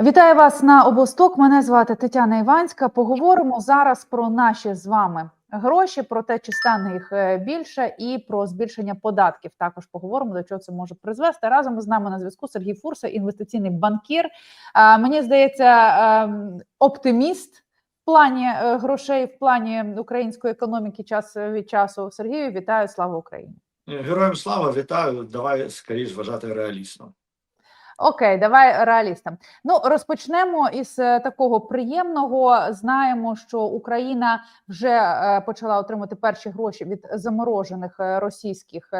Вітаю вас на обосток. Мене звати Тетяна Іванська. Поговоримо зараз про наші з вами гроші, про те, чи стане їх е, більше, і про збільшення податків. Також поговоримо до чого це може призвести. Разом з нами на зв'язку Сергій Фурса, інвестиційний банкір. А, Мені здається, ем, оптиміст в плані е, грошей, в плані української економіки час від часу. Сергію, вітаю! Слава Україні! Героям слава, вітаю. Давай скоріш вважати реалістом. Окей, давай реалістам. Ну розпочнемо із е, такого приємного. Знаємо, що Україна вже е, почала отримати перші гроші від заморожених е, російських.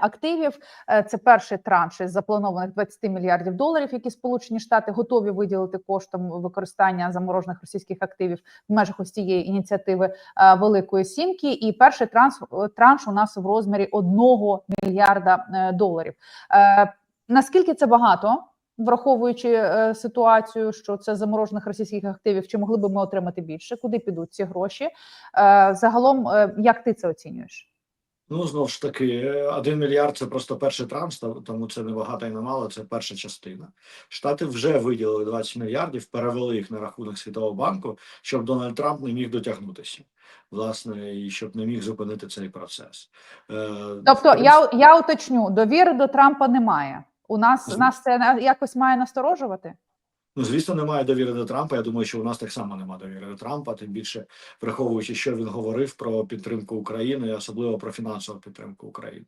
Активів це перший транш із запланованих 20 мільярдів доларів, які Сполучені Штати готові виділити коштом використання заморожених російських активів в межах ось цієї ініціативи Великої Сімки. І перший транш транш у нас в розмірі 1 мільярда доларів. Наскільки це багато, враховуючи е, ситуацію, що це заморожених російських активів, чи могли би ми отримати більше? Куди підуть ці гроші? Е, загалом, е, як ти це оцінюєш? Ну знову ж таки, один мільярд це просто перший транш, то- тому це не багато і не мало. Це перша частина. Штати вже виділили 20 мільярдів, перевели їх на рахунок Світового банку, щоб Дональд Трамп не міг дотягнутися. Власне, і щоб не міг зупинити цей процес. Тобто, я я уточню, довіри до Трампа немає. У нас нас це якось має насторожувати. Ну, звісно, немає довіри до Трампа. Я думаю, що у нас так само немає довіри до Трампа, тим більше враховуючи, що він говорив про підтримку України, особливо про фінансову підтримку України.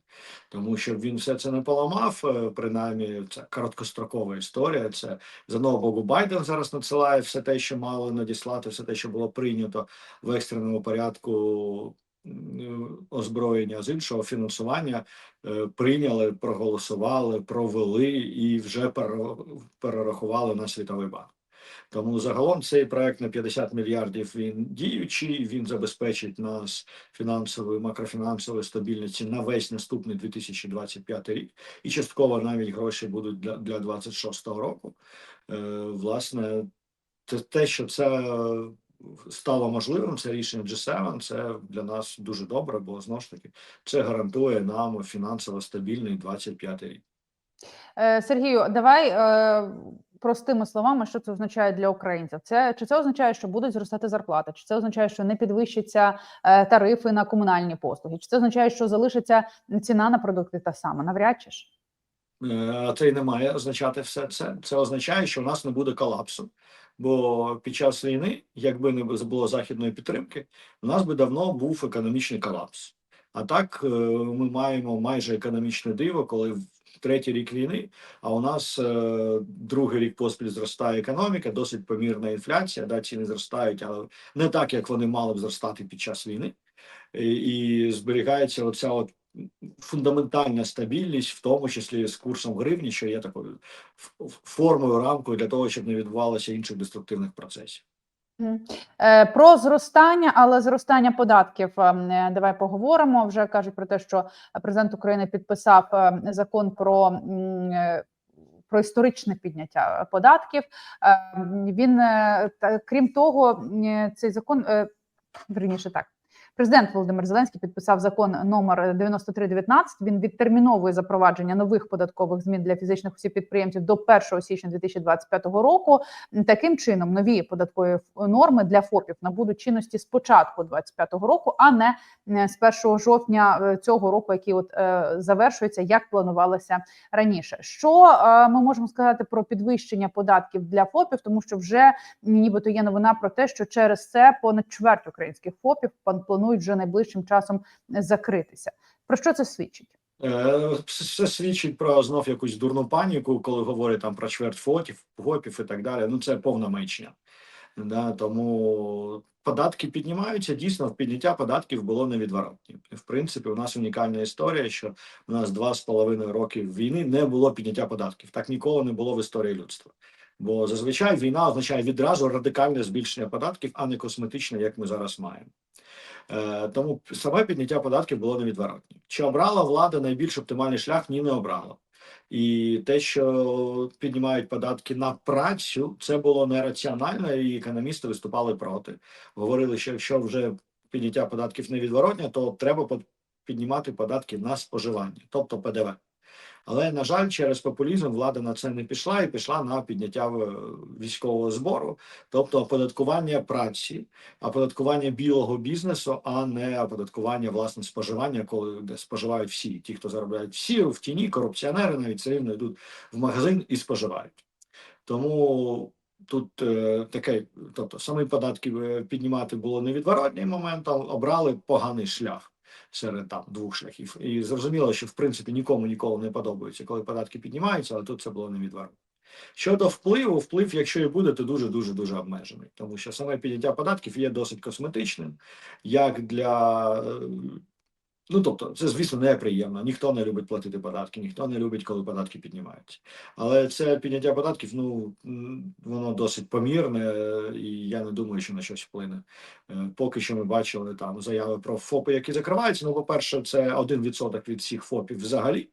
Тому що він все це не поламав. е, Принаймні, це короткострокова історія. Це з одного боку Байден зараз надсилає все те, що мало надіслати, все те, що було прийнято в екстреному порядку. Озброєння з іншого фінансування е, прийняли, проголосували, провели і вже перерахували на світовий банк. Тому загалом цей проект на 50 мільярдів він діючий. Він забезпечить нас фінансовою макрофінансовою стабільністю на весь наступний 2025 рік, і частково навіть гроші будуть для, для 26 року. Е, власне, те, що це стало можливим, це рішення G7, це для нас дуже добре, бо знову ж таки це гарантує нам фінансово стабільний 25 рік. Е, Сергію, давай е, простими словами, що це означає для українців. Це чи це означає, що будуть зростати зарплати? Чи це означає, що не підвищаться е, тарифи на комунальні послуги? Чи це означає, що залишиться ціна на продукти та сама? Навряд чи ж. Е, Це й не має означати все це. Це означає, що в нас не буде колапсу. Бо під час війни, якби не було західної підтримки, у нас би давно був економічний колапс. А так е, ми маємо майже економічне диво, коли в третій рік війни, а у нас е, другий рік поспіль зростає економіка, досить помірна інфляція, да, ціни зростають, але не так, як вони мали б зростати під час війни. І, і зберігається оця от фундаментальна стабільність, в тому числі з курсом гривні, що є такою формою рамкою для того, щоб не відбувалося інших деструктивних процесів. Е, Про зростання, але зростання податків ем, е, давай поговоримо. Вже кажуть про те, що президент України підписав е, закон про. е, Про історичне підняття податків Е, він е, крім того, цей закон е, верніше так. Президент Володимир Зеленський підписав закон номер 9319. Він відтерміновує запровадження нових податкових змін для фізичних осіб підприємців до 1 січня 2025 року. Таким чином, нові податкові норми для ФОПів набудуть чинності з початку 2025 року, а не е, з 1 жовтня е, цього року, який от е, завершується, як планувалося раніше. Що ми можемо сказати про підвищення податків для ФОПів, тому що вже нібито є новина про те, що через це понад чверть українських ФОПів пан- планують вже найближчим часом закритися. Про що це свідчить? Е, Це свідчить про знов якусь дурну паніку, коли говорять там про чверть фотів, фопів і так далі. Ну це повна маячня. Да, тому податки піднімаються. Дійсно, підняття податків було невідворотні. В принципі, у нас унікальна історія, що у нас два з половиною роки війни не було підняття податків. Так ніколи не було в історії людства. Бо зазвичай війна означає відразу радикальне збільшення податків, а не косметичне, як ми зараз маємо. Е, тому саме підняття податків було невідворотні. Чи обрала влада найбільш оптимальний шлях? Ні, не обрала. І те, що піднімають податки на працю, це було нераціонально, і економісти виступали проти. Говорили, що якщо вже підняття податків невідворотне, то треба піднімати податки на споживання, тобто ПДВ. Але на жаль, через популізм влада на це не пішла і пішла на підняття е, військового збору, тобто оподаткування праці, оподаткування білого бізнесу, а не оподаткування власне споживання, коли споживають всі. Ті, хто заробляють всі в тіні, корупціонери навіть все рівно йдуть в магазин і споживають. Тому тут е, таке, тобто самі податки е, піднімати було невідворотній момент, а обрали поганий шлях серед там двох шляхів. І зрозуміло, що в принципі нікому ніколи не подобається, коли податки піднімаються, але тут це було невідворотно. Щодо впливу, вплив, якщо і буде, то дуже дуже дуже обмежений, тому що саме підняття податків є досить косметичним, як для е, Ну, тобто, це, звісно, неприємно. Ніхто не любить платити податки, ніхто не любить, коли податки піднімаються. Але це підняття податків, ну воно досить помірне, е, і я не думаю, що на щось вплине. Е, Поки що ми бачили там заяви про ФОПи, які закриваються. Ну, по-перше, це 1% від всіх ФОПів взагалі.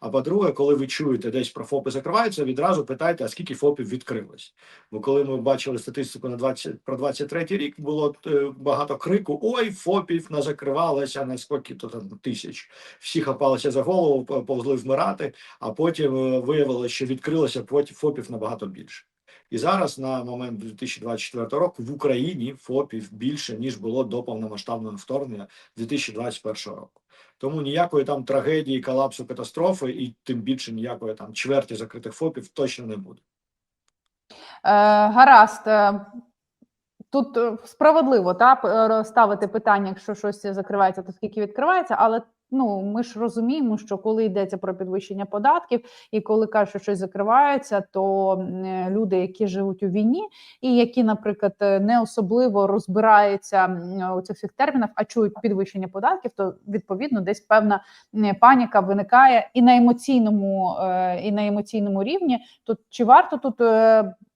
А по-друге, коли ви чуєте десь про ФОПи закриваються, відразу питайте, а скільки ФОПів відкрилось. Бо коли ми бачили статистику на 20, про 23 рік, було е, багато крику: ой, ФОПів не закривалося на скільки то там тисяч. Всі хапалися за голову, по- повзли вмирати, а потім е, виявилося, що відкрилося ФОПів набагато більше. І зараз на момент 2024 року в Україні ФОПів більше ніж було до повномасштабного вторгнення 2021 року. Тому ніякої там трагедії, колапсу, катастрофи, і тим більше ніякої там чверті закритих ФОПів точно не буде. Е, гаразд. Е, Тут е, справедливо та е, ставити питання, якщо щось закривається, то скільки відкривається, але ну ми ж розуміємо, що коли йдеться про підвищення податків, і коли кажуть, що щось закривається, то е, люди, які живуть у війні, і які, наприклад, е, не особливо розбираються у цих всіх термінах, а чують підвищення податків, то відповідно десь певна паніка виникає і на емоційному, е, і на емоційному рівні. То чи варто тут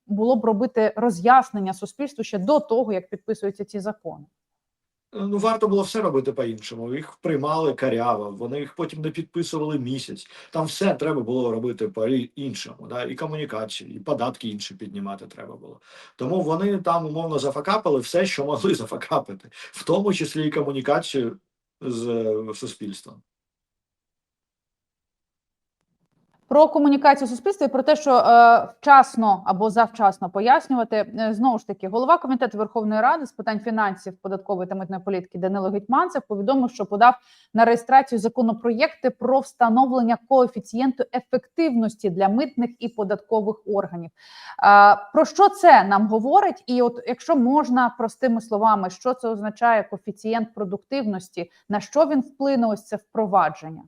було б робити роз'яснення суспільству ще до того, як підписуються ці закони? Ну, варто було все робити по-іншому. Їх приймали каряво, вони їх потім не підписували місяць. Там все треба було робити по-іншому. Да? І комунікації, і податки інші піднімати треба було. Тому вони там умовно зафакапили все, що могли зафакапити, в тому числі і комунікацію з е, суспільством. Про комунікацію суспільства і про те, що е, вчасно або завчасно пояснювати Е, знову ж таки, голова комітету Верховної Ради з питань фінансів, податкової та митної політики Данило Гетьманцев повідомив, що подав на реєстрацію законопроєкти про встановлення коефіцієнту ефективності для митних і податкових органів. Е, про що це нам говорить? І от, якщо можна простими словами, що це означає коефіцієнт продуктивності, на що він вплине ось це впровадження?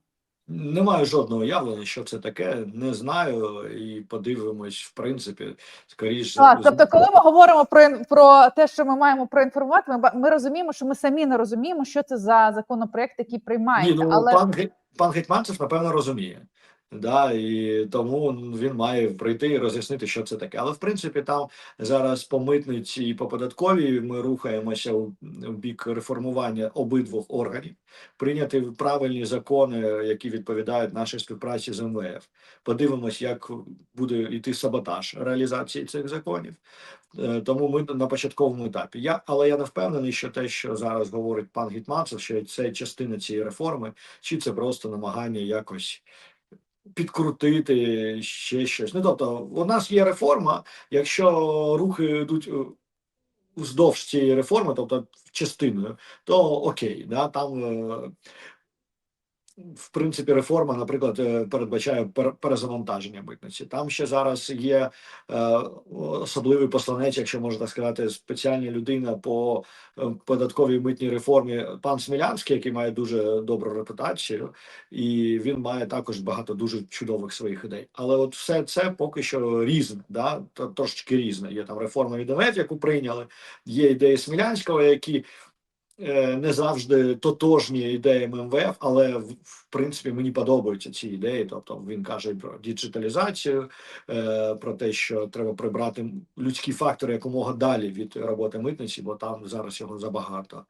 Не маю жодного уявлення, що це таке. Не знаю, і подивимось, в принципі, скоріше. А, тобто, коли ми говоримо про про те, що ми маємо проінформувати, ми, ми розуміємо, що ми самі не розуміємо, що це за законопроект, який Ні, ну але пан пан Гетьманцев, напевно, розуміє. Да, і тому він має прийти і роз'яснити, що це таке. Але в принципі, там зараз по митниці і по податковій ми рухаємося у бік реформування обидвох органів, прийняти правильні закони, які відповідають нашій співпраці з МВФ. Подивимось, як буде йти саботаж реалізації цих законів. Е, Тому ми на початковому етапі. Я але я не впевнений, що те, що зараз говорить пан Гетьманцев, що це частина цієї реформи, чи це просто намагання якось підкрутити ще щось. Ну тобто, у нас є реформа. Якщо рухи йдуть е, вздовж цієї реформи, тобто частиною, то окей, да, там. В принципі, реформа, наприклад, е, передбачає перезавантаження митниці. Там ще зараз є е, особливий посланець, якщо можна сказати, спеціальна людина по е, податковій митній реформі, пан Смілянський, який має дуже добру репутацію, і він має також багато дуже чудових своїх ідей. Але от все це поки що різне, да? трошечки різне. Є там реформа від яку прийняли, є ідеї Смілянського, які не завжди тотожні ідеям МВФ, але в, принципі мені подобаються ці ідеї. Тобто він каже про діджиталізацію, е, про те, що треба прибрати людські фактори якомога далі від роботи митниці, бо там зараз його забагато.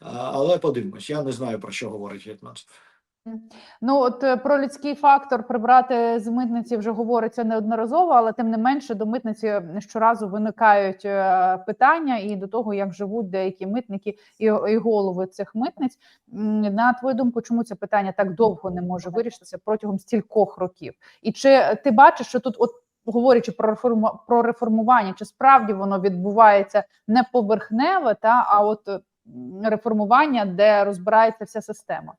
Але подивимось, я не знаю про що говорить Гетьманцев. Ну от е, про людський фактор прибрати з митниці вже говориться неодноразово, але тим не менше до митниці щоразу виникають е, питання і до того, як живуть деякі митники і, і голови цих митниць. На твою думку, чому це питання так довго не може вирішитися протягом стількох років? І чи ти бачиш, що тут, от говорячи про реформу про реформування, чи справді воно відбувається не поверхневе, та а от реформування, де розбирається вся система?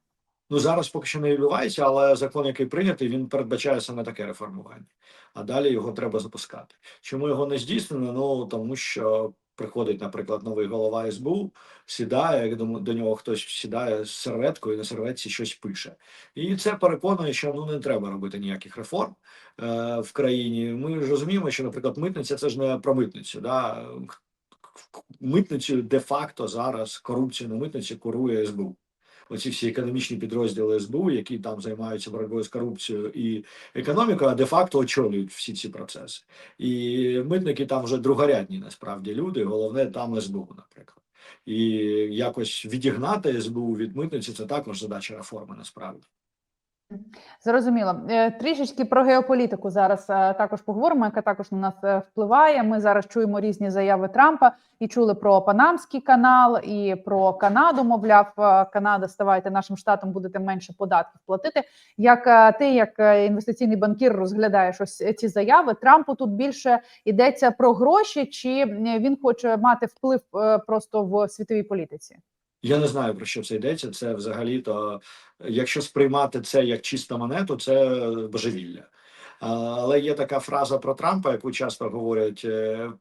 Ну зараз поки що не відбувається, але закон, який прийнятий, він передбачає саме таке реформування. А далі його треба запускати. Чому його не здійснено? Ну тому що приходить, наприклад, новий голова СБУ, сідає, до, до нього хтось сідає з серветкою і на серветці щось пише. І це переконує, що ну не треба робити ніяких реформ е, в країні. Ми ж розуміємо, що, наприклад, митниця це ж не про митницю. Да? Митницю де-факто зараз корупцію на митниці курує СБУ оці всі економічні підрозділи СБУ, які там займаються боротьбою з корупцією і економікою, а де-факто очолюють всі ці процеси. І митники там вже другорядні насправді люди. Головне там СБУ, наприклад. І якось відігнати СБУ від митниці це також задача реформи насправді. Зрозуміло. Е, Трішечки про геополітику зараз е, також поговоримо, яка також на нас е, впливає. Ми зараз чуємо різні заяви Трампа і чули про Панамський канал і про Канаду. Мовляв, Канада, ставайте нашим штатом, будете менше податків платити. Як ти, як інвестиційний банкір, розглядаєш ось ці заяви? Трампу тут більше йдеться про гроші, чи він хоче мати вплив просто в світовій політиці? Я не знаю про що це йдеться. Це взагалі то, якщо сприймати це як чисту монету, це божевілля. Але є така фраза про Трампа, яку часто говорять е,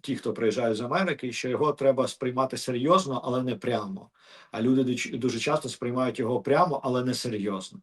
ті, хто приїжджають з Америки, що його треба сприймати серйозно, але не прямо. А люди дуже часто сприймають його прямо, але не серйозно.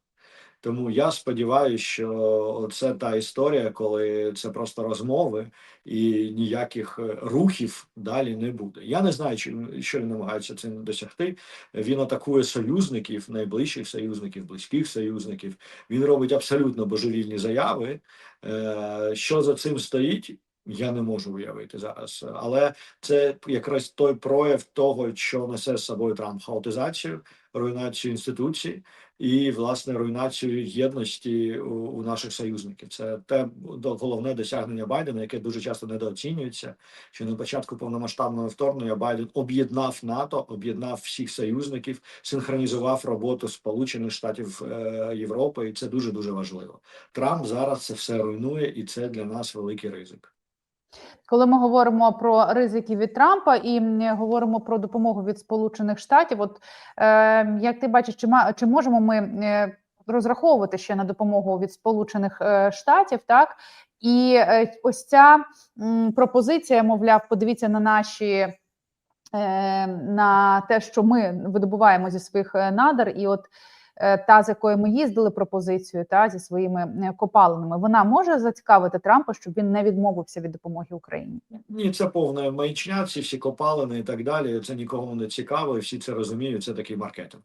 Тому я сподіваюся, що це та історія, коли це просто розмови і ніяких е, рухів далі не буде. Я не знаю, чи що він намагається цим досягти. Він атакує союзників, найближчих союзників, близьких союзників. Він робить абсолютно божевільні заяви. Е, Що за цим стоїть? Я не можу уявити зараз, але це якраз той прояв того, що несе з собою Трамп хаотизацію, руйнацію інституцій і власне руйнацію єдності у, у наших союзників. Це те до- головне досягнення Байдена, яке дуже часто недооцінюється. Що на початку повномасштабного вторгнення Байден об'єднав НАТО, об'єднав всіх союзників, синхронізував роботу Сполучених Штатів е, Європи, і це дуже дуже важливо. Трамп зараз це все руйнує, і це для нас великий ризик. Коли ми говоримо про ризики від Трампа і говоримо про допомогу від Сполучених Штатів, от е, як ти бачиш, чи ма чи можемо ми е, розраховувати ще на допомогу від Сполучених е, Штатів, так і е, ось ця пропозиція, мовляв, подивіться на наші. е, На те, що ми видобуваємо зі своїх надр, і от та, з якою ми їздили пропозицію, та зі своїми е, копалинами, вона може зацікавити Трампа, щоб він не відмовився від допомоги Україні. Ні, це повна маячня, ці всі копалини і так далі. Це нікому не цікаво, і всі це розуміють. Це такий маркетинг.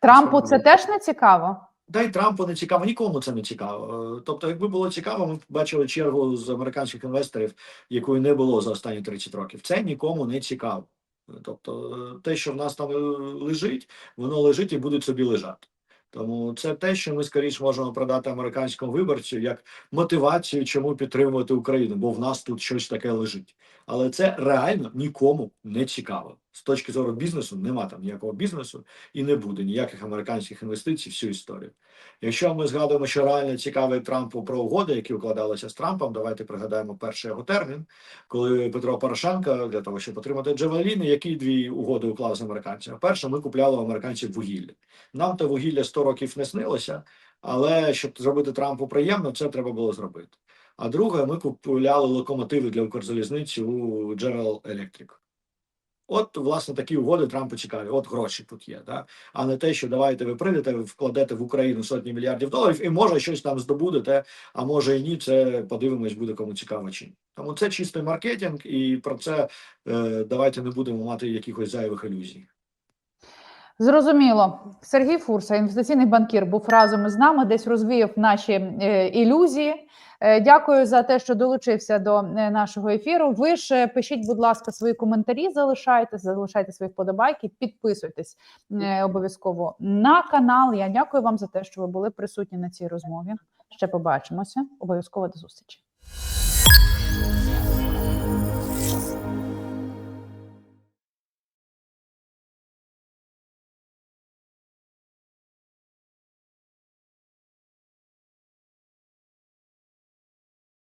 Трампу це теж не цікаво. Та й Трампу не цікаво, нікому це не цікаво. Е, Тобто, якби було цікаво, ми б бачили чергу з американських інвесторів, якої не було за останні 30 років. Це нікому не цікаво. Е, Тобто, е, те, що в нас там е, лежить, воно лежить і буде собі лежати. Тому це те, що ми скоріше можемо продати американському виборцю як мотивацію, чому підтримувати Україну, бо в нас тут щось таке лежить. Але це реально нікому не цікаво. З точки зору бізнесу нема там ніякого бізнесу і не буде ніяких американських інвестицій всю історію. Якщо ми згадуємо, що реально цікавий Трампу про угоди, які укладалися з Трампом, давайте пригадаємо перший його термін, коли Петро Порошенко для того, щоб отримати Джавеліни, які дві угоди уклав з американцями. Перше, ми купляли у американців вугілля. Нам те вугілля 100 років не снилося, але щоб зробити Трампу приємно, це треба було зробити. А друге, ми купляли локомотиви для Укрзалізниці у General Electric. От, власне, такі угоди Трампу цікаві. От гроші тут є, да? а не те, що давайте ви прийдете, ви вкладете в Україну сотні мільярдів доларів, і може щось там здобудете, а може і ні. Це подивимось, буде кому цікаво чи ні. Тому це чистий маркетинг, і про це е, давайте не будемо мати якихось зайвих ілюзій. Зрозуміло, Сергій Фурса, інвестиційний банкір, був разом із нами, десь розвіяв наші е, ілюзії. Е, Дякую за те, що долучився до е, нашого ефіру. Ви ж пишіть, будь ласка, свої коментарі, залишайте, залишайте свої вподобайки, підписуйтесь обов'язково на канал. Я дякую вам за те, що ви були присутні на цій розмові. Ще побачимося. Обов'язково до зустрічі.